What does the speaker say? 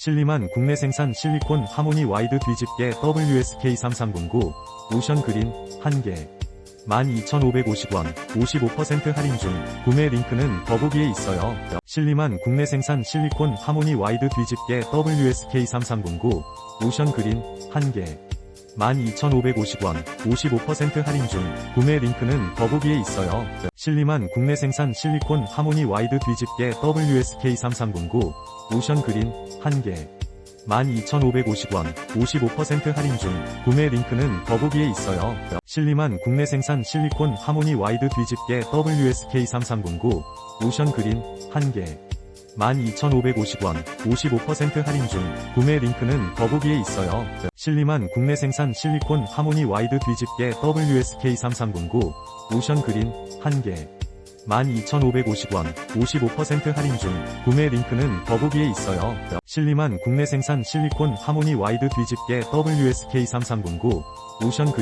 신림한 국내 생산 실리콘 하모니 와이드 뒤집개 WSK3309 오션 그린 1개 12,550원 55% 할인 중 구매 링크는 더보기에 있어요. 신림한 국내 생산 실리콘 하모니 와이드 뒤집개 WSK3309 오션 그린 1개 12,550원 55% 할인 중 구매 링크는 더보기에 있어요. 신림한 국내 생산 실리콘 하모니 와이드 뒤집개 WSK3309 오션 그린 1개 12,550원 55% 할인 중 구매 링크는 더보기에 있어요. 신림한 국내 생산 실리콘 하모니 와이드 뒤집개 WSK3309 오션 그린 1개 12,550원 55% 할인 중 구매 링크는 더보기에 있어요. 신림한 국내 생산 실리콘 하모니 와이드 뒤집개 WSK3309 오션 그린 1개 12,550원 55% 할인 중 구매 링크는 더보기에 있어요. 신림한 국내 생산 실리콘 하모니 와이드 뒤집개 WSK3309 오션 그린